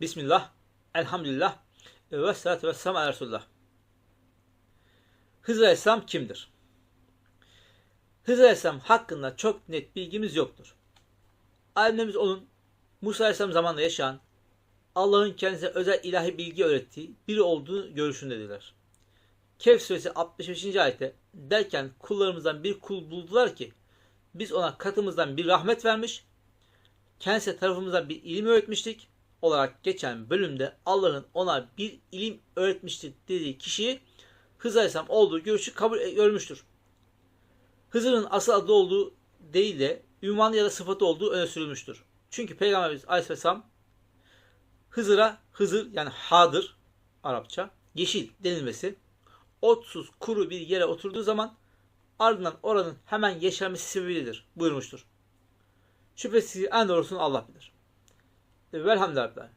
Bismillah, elhamdülillah ve salatu ve selam ala Resulullah. Hızır Aleyhisselam kimdir? Hızır Aleyhisselam hakkında çok net bilgimiz yoktur. Alimlerimiz onun Musa Aleyhisselam zamanında yaşayan Allah'ın kendisine özel ilahi bilgi öğrettiği biri olduğu görüşündedirler. Kehf suresi 65. ayette derken kullarımızdan bir kul buldular ki biz ona katımızdan bir rahmet vermiş, kendisi tarafımızdan bir ilim öğretmiştik olarak geçen bölümde Allah'ın ona bir ilim öğretmiştir dediği kişiyi Hızır Aleyhisselam olduğu görüşü kabul e, görmüştür. Hızır'ın asıl adı olduğu değil de ünvanı ya da sıfatı olduğu öne sürülmüştür. Çünkü Peygamberimiz Aleyhisselam Hızır'a Hızır yani Hadır Arapça yeşil denilmesi otsuz kuru bir yere oturduğu zaman ardından oranın hemen yeşermesi sebebidir buyurmuştur. Şüphesiz en doğrusunu Allah bilir. Velhamdülillah.